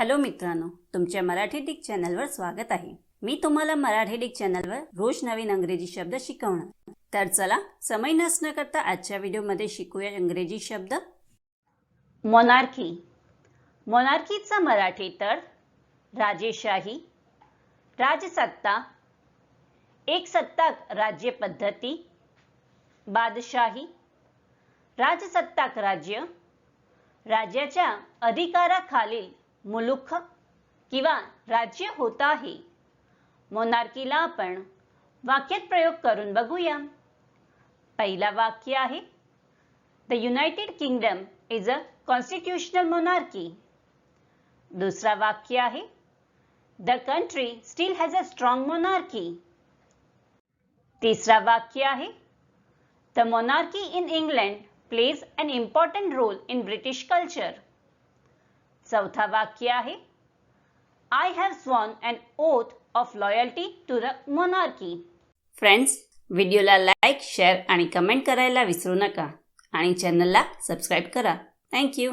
Hello मित्रांनो तुमच्या Marathi Dick चॅनलवर स्वागत आहे. मी तुम्हाला मराठी डिक चॅनलवर रोज नवीन अंग्रेजी शब्द शिकवणार. तर चला समय नसणं करता आजच्या व्हिडिओमध्ये शिकूया इंग्रजी शब्द. मोनार्की. मोनार्कीचा मराठी तर राजेशाही राजसत्ता एक सत्ताक राज्य पद्धती बादशाही राजसत्ताक राज्य राज्याच्या अधिकाराखालील मुलुख किंवा राज्य होत आहे. मोनार्कीला आपण वाक्यात प्रयोग करून बघूया. पहिला वाक्य आहे the United Kingdom is a constitutional monarchy दुसरा वाक्य आहे the country still has a strong monarchy तिसरा वाक्य आहे the monarchy in England plays an important role in British culture चौथा वाक्य आहे. I have sworn and oath of loyalty to the monarchy friends व्हिडिओला लाईक शेअर आणि comment करायला विसरू नका. आणि चॅनलला सबस्क्राईब करा. थँक्यू